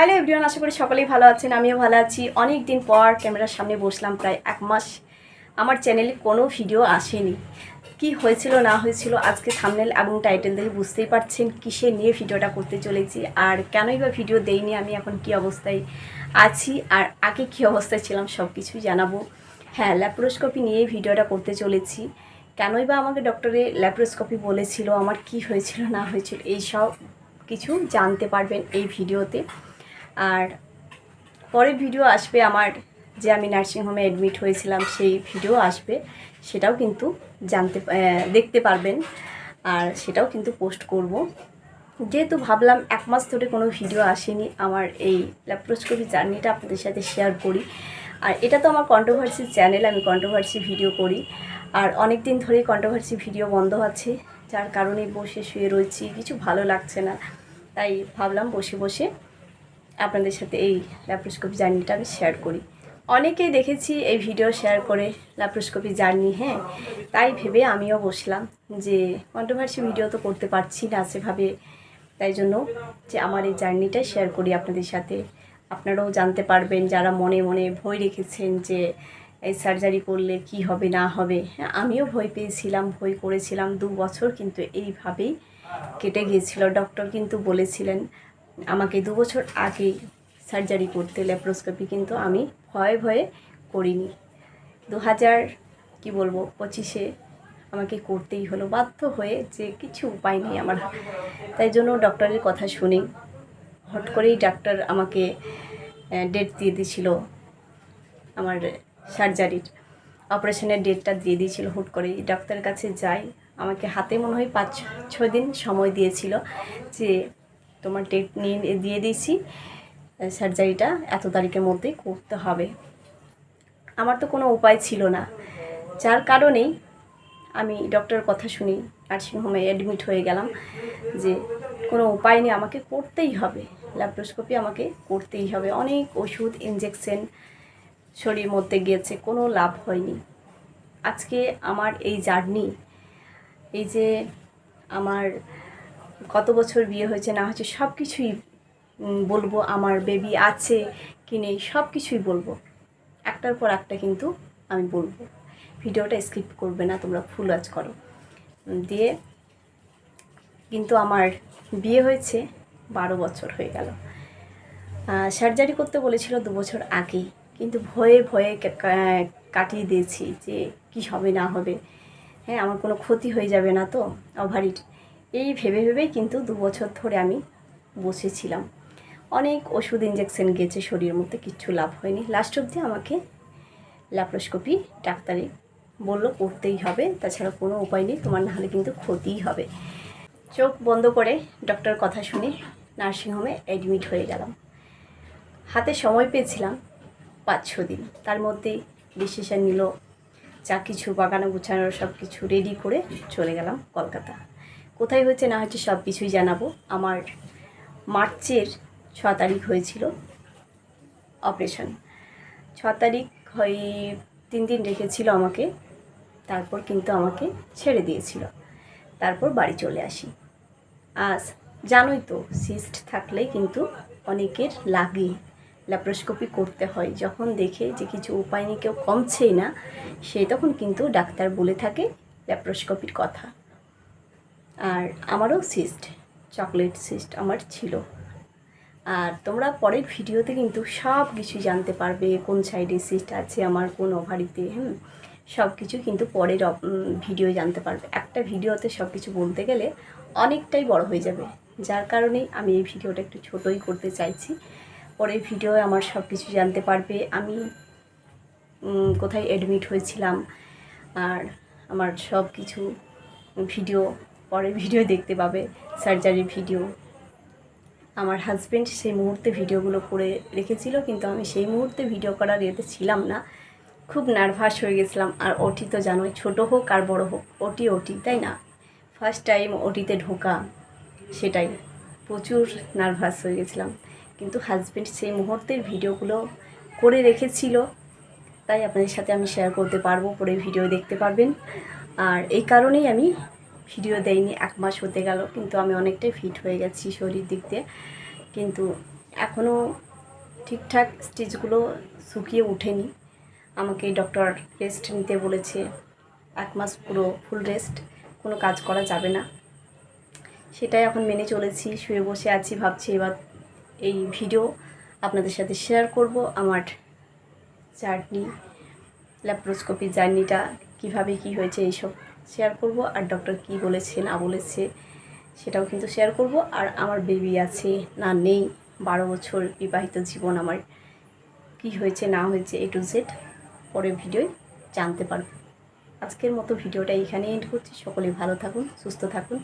Hello everyone, আশা করি সকলেই ভালো আছেন, আমিও ভালো আছি। অনেক দিন পর ক্যামেরার সামনে বসলাম, প্রায় এক মাস আমার চ্যানেলে কোনো ভিডিও আসেনি। কি হয়েছিল, না হয়েছিল, আজকে থামনেল এবং টাইটেল দেখে বুঝতেই পারছেন কিসে নিয়ে ভিডিওটা করতে চলেছি আর কেনই বা ভিডিও দেইনি, আমি এখন কি অবস্থায় আছি আর আগে কি অবস্থায় ছিলাম সব কিছুই জানাব। হ্যাঁ ল্যাপ্রোস্কোপি নিয়ে ভিডিওটা করতে চলেছি। কেনই বা আমাকে ডক্টরে ল্যাপ্রোস্কোপি বলেছিল, আমার কি হয়েছিল, না হয়েছিল, এই সব কিছু জানতে পারবেন এই ভিডিওতে আর পরের ভিডিও আসবে আমার যে আমি নার্সিংহোমে অ্যাডমিট হয়েছিলাম, সেই ভিডিও আসবে। সেটাও কিন্তু জানতে দেখতে পারবেন। আর সেটাও কিন্তু পোস্ট করব। যেহেতু ভাবলাম এক মাস ধরে কোনো ভিডিও আসেনি আমার এই ল্যাপ্রোস্কোপি জার্নিটা আপনাদের সাথে শেয়ার করি। আর এটা তো আমার কন্ট্রোভার্সি চ্যানেল আমি কন্ট্রোভার্সি ভিডিও করি। আর অনেক দিন ধরেই কন্ট্রোভার্সি ভিডিও বন্ধ আছে, যার কারণে বসে শুয়ে রয়েছি, কিছু ভালো লাগছে না। তাই ভাবলাম বসে বসে আপনাদের সাথে এই ল্যাপ্রোস্কোপি জার্নিটা আমি শেয়ার করি। অনেকেই দেখেছি এই ভিডিও শেয়ার করে ল্যাপ্রোস্কোপি জার্নি হ্যাঁ? তাই ভেবে আমিও বসলাম যে কন্ট্রোভার্সি ভিডিও তো করতে পারছি না সেভাবে। তাই জন্য যে আমার এই জার্নিটাই শেয়ার করি আপনাদের সাথে। আপনারাও জানতে পারবেন, যারা মনে মনে ভয় রেখেছেন যে এই সার্জারি করলে কি হবে, না হবে। হ্যাঁ আমিও ভয় পেয়েছিলাম, ভয় করেছিলাম দু বছর, কিন্তু এইভাবেই কেটে গিয়েছিল। ডক্টর কিন্তু বলেছিলেন আমাকে দু বছর আগে সার্জারি করতে ল্যাপ্রোস্কোপি কিন্তু আমি ভয়ে ভয়ে করিনি। দু হাজার কী বলব, পঁচিশে আমাকে করতেই হলো, বাধ্য হয়ে যে কিছু উপায় নেই আমার। তাই জন্য ডক্টরের কথা শুনি হট করেই ডাক্তার আমাকে ডেট দিয়ে দিয়েছিল আমার সার্জারির অপারেশনের ডেটটা দিয়ে দিয়েছিল, হুট করেই ডাক্তারের কাছে যাই। আমাকে হাতে মনে হয় পাঁচ ছ দিন সময় দিয়েছিল যে তোমার ডেট নিয়ে দিয়ে দিয়েছি। সার্জারিটা এত তারিখের মধ্যেই করতে হবে। আমার তো কোনো উপায় ছিল না। যার কারণেই আমি ডক্টরের কথা শুনি নার্সিংহোমে অ্যাডমিট হয়ে গেলাম যে কোনো উপায় নেই আমাকে করতেই হবে। ল্যাপ্রোস্কোপি আমাকে করতেই হবে। অনেক ওষুধ ইঞ্জেকশন শরীর মধ্যে গিয়েছে, কোনো লাভ হয়নি। আজকে আমার এই জার্নি এই যে আমার কত বছর বিয়ে হয়েছে, না হয়েছে সব কিছুই বলব আমার বেবি আছে কি নেই সব কিছুই বলব। একটার পর একটা কিন্তু আমি বলব। ভিডিওটা স্কিপ করবে না, তোমরা ফুল ওয়াচ করো। দিয়ে কিন্তু আমার বিয়ে হয়েছে বারো বছর হয়ে গেল। সার্জারি করতে বলেছিল দু বছর আগেই। কিন্তু ভয়ে ভয়ে কাটিয়ে দিয়েছি যে কি হবে, না হবে। হ্যাঁ আমার কোনো ক্ষতি হয়ে যাবে না তো ওভারির এই ভেবে ভেবেই কিন্তু দু বছর ধরে আমি বসেছিলাম। অনেক ওষুধ ইঞ্জেকশন গেছে শরীরের মধ্যে কিচ্ছু লাভ হয়নি। লাস্ট অবধি আমাকে ল্যাপ্রোস্কোপি ডাক্তারে বলল, করতেই হবে। তাছাড়া কোনো উপায় নেই, তোমার নাহলে কিন্তু ক্ষতিই হবে। চোখ বন্ধ করে ডক্টর কথা শুনে নার্সিংহোমে অ্যাডমিট হয়ে গেলাম। হাতে সময় পেয়েছিলাম পাঁচ, ছ দিন। তার মধ্যে ডিসিশন নিল, যা কিছু বাগানো গুছানোর সব কিছু রেডি করে চলে গেলাম কলকাতা। কোথায় হয়েছে না হচ্ছে সব কিছুই জানাব। আমার মার্চের ছ তারিখ হয়েছিল অপারেশন। ছ তারিখ হয়ে তিন দিন রেখেছিল আমাকে, তারপর কিন্তু আমাকে ছেড়ে দিয়েছিল। তারপর বাড়ি চলে আসি। আজ জানোই তো সিস্ট থাকলে কিন্তু অনেকের লাগে। ল্যাপ্রোস্কোপি করতে হয়। যখন দেখে যে কিছু উপায় নিয়ে কেউ কমছেই না, সে তখন কিন্তু ডাক্তার বলে থাকে ল্যাপ্রোস্কোপির কথা। আর আমারও সিস্ট চকলেট সিস্ট আমার ছিল। আর তোমরা পরের ভিডিওতে কিন্তু সব কিছু জানতে পারবে, কোন সাইডে সিস্ট আছে, আমার কোন ওভারিতে হুম? সব কিছু কিন্তু পরের ভিডিও জানতে পারবে। একটা ভিডিওতে সব কিছু বলতে গেলে অনেকটাই বড় হয়ে যাবে। যার কারণেই আমি এই ভিডিওটা একটু ছোটোই করতে চাইছি। পরের ভিডিও আমার সব কিছু জানতে পারবে। আমি কোথায় অ্যাডমিট হয়েছিলাম, আর আমার সব কিছু ভিডিও পরের ভিডিও দেখতে পাবে সার্জারির ভিডিও আমার হাজব্যান্ড সেই মুহূর্তে ভিডিওগুলো করে রেখেছিল, কিন্তু আমি সেই মুহূর্তে ভিডিও করার এতে ছিলাম না। খুব নার্ভাস হয়ে গেছিলাম, আর ওটি তো জানোই, ছোটো হোক আর বড় হোক, ওটি ওটি, তাই না? ফার্স্ট টাইম ওটিতে ঢোকা সেটাই। প্রচুর নার্ভাস হয়ে গেছিলাম। কিন্তু হাজব্যান্ড সেই মুহূর্তের ভিডিওগুলো করে রেখেছিল, তাই আপনাদের সাথে আমি শেয়ার করতে পারব পরে ভিডিও দেখতে পারবেন। আর এই কারণেই আমি ভিডিও দেয়নি এক মাস হতে গেল, কিন্তু আমি অনেকটাই ফিট হয়ে গেছি শরীর দিক দিয়ে। কিন্তু এখনও ঠিকঠাক স্টিচগুলো শুকিয়ে ওঠেনি। আমাকে ডক্টর রেস্ট নিতে বলেছে, এক মাস পুরো ফুল রেস্ট কোনো কাজ করা যাবে না। সেটাই এখন মেনে চলেছি, শুয়ে বসে আছি, ভাবছি এবার এই ভিডিও আপনাদের সাথে শেয়ার করব আমার জার্নি ল্যাপ্রোস্কোপি জার্নিটা কীভাবে কি হয়েছে এইসব শেয়ার করব। আর ডক্টর কি বলেছে, না বলেছে, সেটাও কিন্তু শেয়ার করব। আর আমার বেবি আছে, না নেই, বারো বছর বিবাহিত জীবন আমার। কি হয়েছে, না হয়েছে এ টু জেড পরের ভিডিওয় জানতে পারবেন আজকের মতো ভিডিওটা এখানে এন্ড করছি। সকলে ভালো থাকুন, সুস্থ থাকুন।